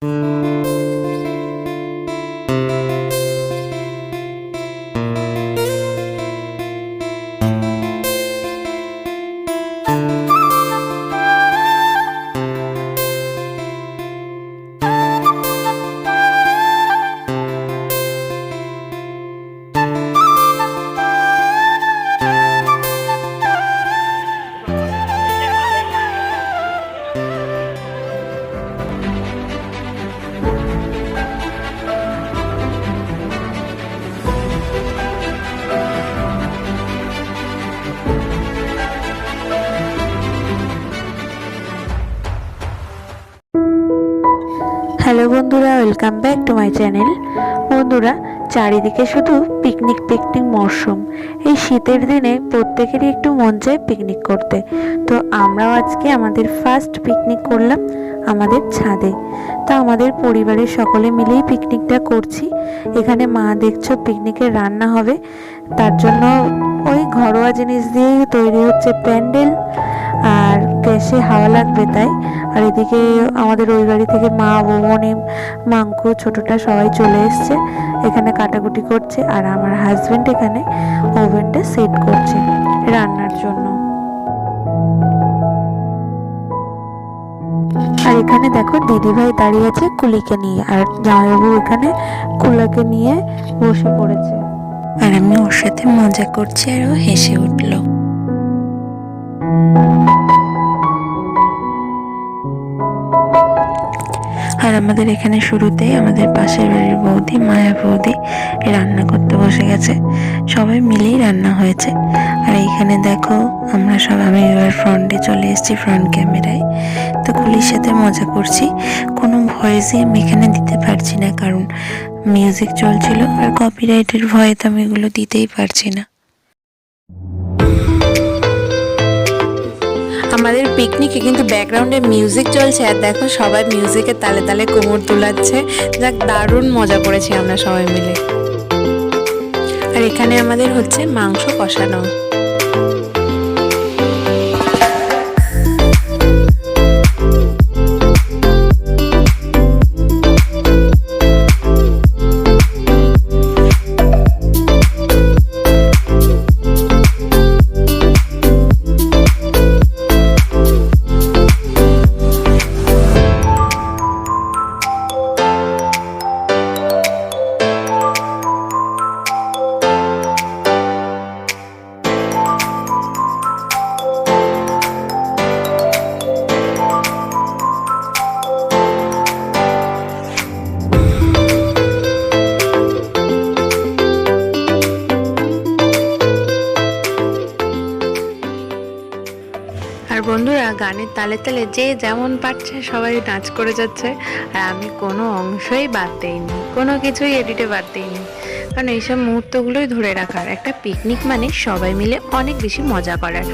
Música hello বন্ধুরা, welcome back to my channel. বন্ধুরা, চারিদিকে শুধু পিকনিক পিকনিক মরশুম। এই শীতের দিনে প্রত্যেকেরই একটু মন চায় পিকনিক করতে। তো আমরাও আজকে আমাদের ফার্স্ট পিকনিক করলাম আমাদের ছাদে। তো আমাদের পরিবারের সকলে মিলেই পিকনিকটা করছি। এখানে মা দেখছ পিকনিকের রান্না হবে। তার জন্য ওই ঘরোয়া জিনিস দিয়েই তৈরি হচ্ছে প্যান্ডেল। আর গ্যাসে হাওয়া লাগবে তাই। আর এদিকে আমাদের ওই বাড়ি থেকে মা বৌমনি মাংকু ছোটটা সবাই চলে এসছে। এখানে কাটাকুটি করছে আর আমার হাজবেন্ড এখানে ওভেনটা সেট করছে রান্নার জন্য। আর এখানে দেখো দিদিভাই দাঁড়িয়ে আছে কুলিকে নিয়ে আর জামাইবাবু এখানে কুলাকে নিয়ে বসে পড়েছে। আর আমি ওর সাথে মজা করছি আর ও হেসে উঠল। আর আমাদের এখানে শুরুতেই আমাদের পাশের বাড়ির বৌদি মায়া বৌদি রান্না করতে বসে গেছে। সবাই মিলেই রান্না হয়েছে। আর এইখানে দেখো, আমরা সব, আমি এবার ফ্রন্টে চলে এসেছি ফ্রন্ট ক্যামেরায় তো কুলির সাথে মজা করছি। কোনো ভয়েসই আমি এখানে দিতে পারছি না, কারণ মিউজিক চলছিল। আর কপিরাইটের ভয়ে তো আমি এগুলো দিতেই পারছি না। আমাদের পিকনিকে কিন্তু ব্যাকগ্রাউন্ডে মিউজিক চলছে। আর দেখো সবাই মিউজিকের তালে তালে কোমর তোলাচ্ছে। যাক, দারুণ মজা করেছি আমরা সবাই মিলে। আর এখানে আমাদের হচ্ছে মাংস কষানো। গানের তালে তালে যে যেমন পারছে সবাই নাচ করে যাচ্ছে। আর আমি কোনো অংশই বাদ দেইনি কোনো কিছুই এডিটে বাদ দেইনি। কারণ এইসব মুহূর্তগুলোই ধরে রাখার একটা পিকনিক মানে সবাই মিলে অনেক বেশি মজা করার।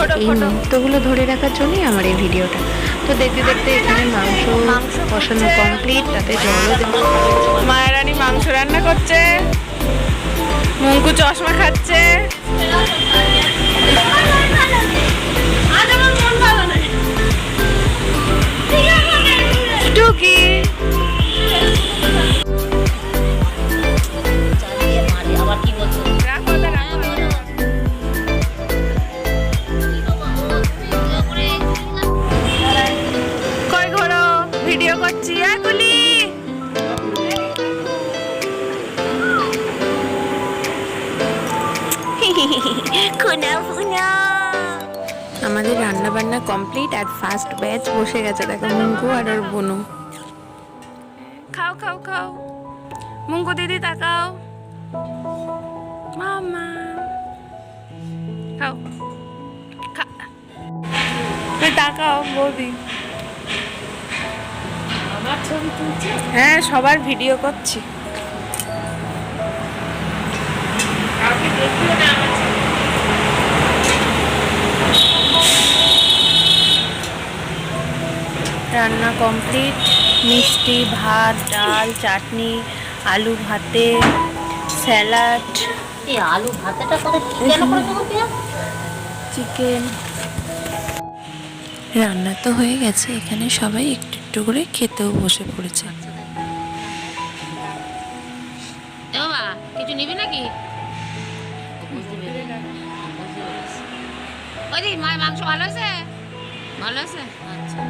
আর এই মুহূর্তগুলো ধরে রাখার জন্যই আমার এই ভিডিওটা। তো দেখতে দেখতে এখানে মাংস বসানো কমপ্লিট তাতে জলও দেওয়া মাংস রান্না করছে। মঙ্কু চশমা খাচ্ছে। হ্যাঁ আমাদের রান্না বান্না কমপ্লিট আর ফার্স্ট ব্যাচ বসে গেছে দেখো মুঙ্কু আর ওর বনু। খাও খাও খাও। মুঙ্কু দিদি তাকাও। মামা। খাও। খা- তাকাও বৌদি। হ্যাঁ সবার ভিডিও করছি। রান্না কমপ্লিট মিষ্টি ভাত ডাল চাটনি আলু ভাতে স্যালাড। আলু ভাতেটা পিয়া? চিকেন। রান্না তো হয়ে গেছে এখানে সবাই একটু একটু করে খেতেও বসে পড়েছে। বাবা কিছু নিবি নাকি? ওই মায়ের মাংস ভালো আছে? ভালো আছে? আচ্ছা।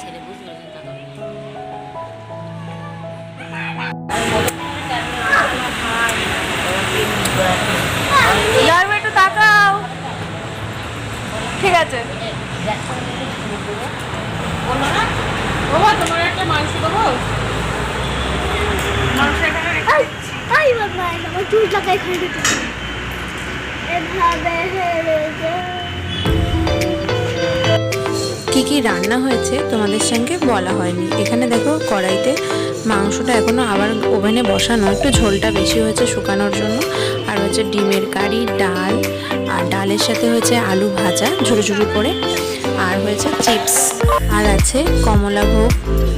ছেলে বুঝতে পেরেছেন তা করবে ইয়ার একটু তাকাও। ঠিক আছে। বাবা তোমার একটা মাংস দেবো? মাংস এখানে রেখে দিচ্ছি। আই বাবা আমার চুল লাগাই খাই দিতে এভাবে হেরে কি কি রান্না হয়েছে তোমাদের সঙ্গে বলা হয়নি। এখানে দেখো কড়াইতে মাংসটা এখনও আবার ওভেনে বসানো। একটু ঝোলটা বেশি হয়েছে শুকানোর জন্য। আর হচ্ছে ডিমের কারি ডাল আর ডালের সাথে হয়েছে আলু ভাজা ঝুড়ো ঝুড়ো করে। আর হয়েছে চিপস। আর আছে কমলাভোগ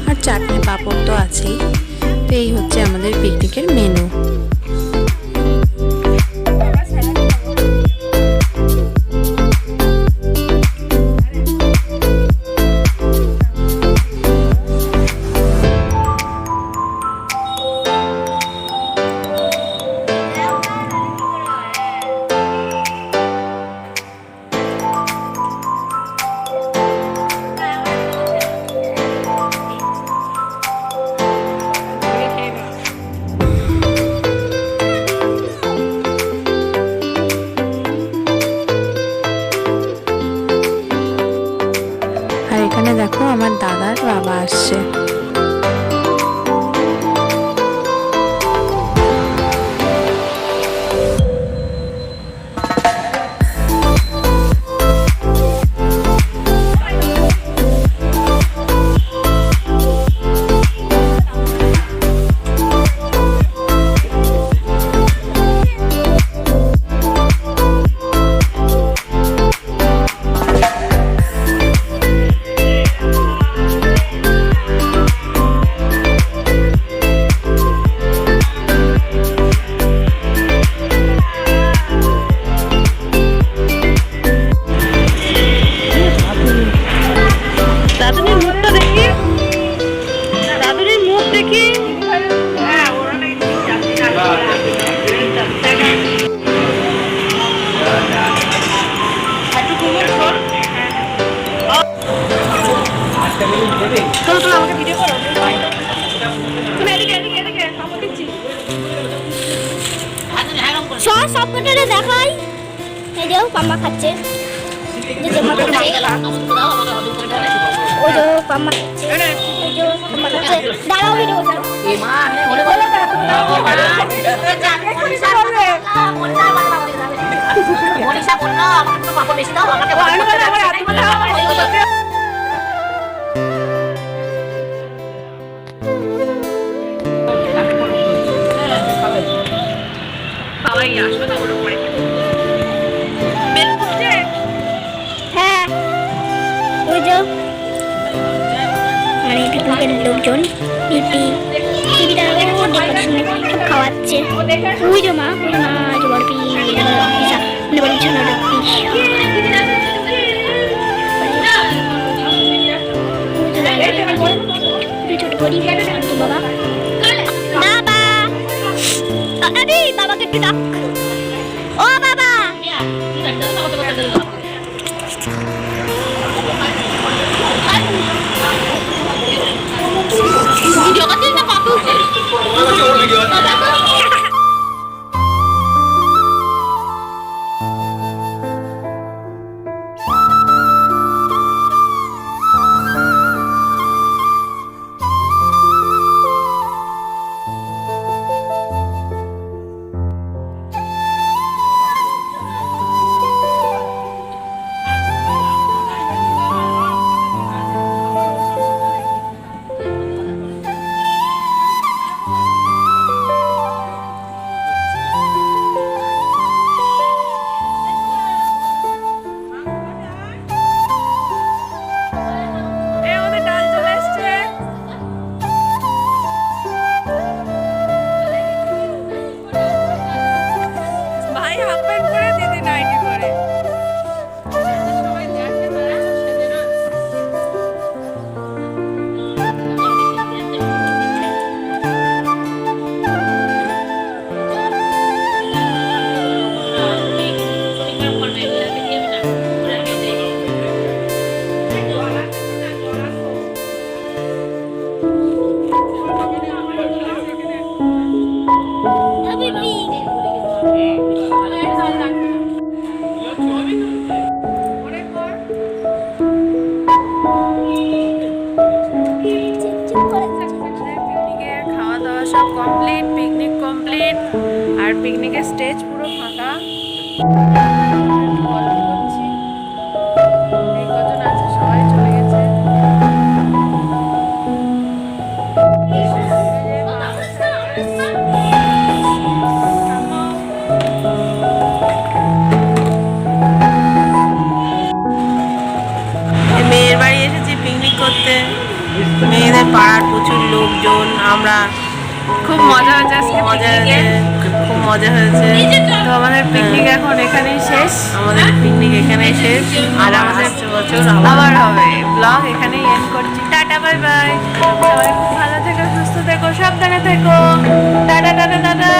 আর চাটনি পাঁপড় তো আছেই। তো এই হচ্ছে আমাদের পিকনিকের মেনু পাম্মা খাচ্ছে। দাঁড়াও ভিডিও লোকজন পিপি টিভিটা ডেকোরেশন সব খাওয়াচ্ছে। যে মা, ওই পিসা বাবা বাবা বাবাকে একটু ডাক। স্টেজ পুরো ফাঁকা। মজা হয়েছে। তো আমাদের পিকনিক হ্যাঁ। এখন এখানেই শেষ। আমাদের পিকনিক এখানেই শেষ। আর আমাদের বছর আবার হবে। ব্লগ এখানেই এন্ড করছি। টাটা বাই বাই সবাই খুব ভালো থেকো সুস্থ থেকো সাবধানে থেকো। Tata tata tata.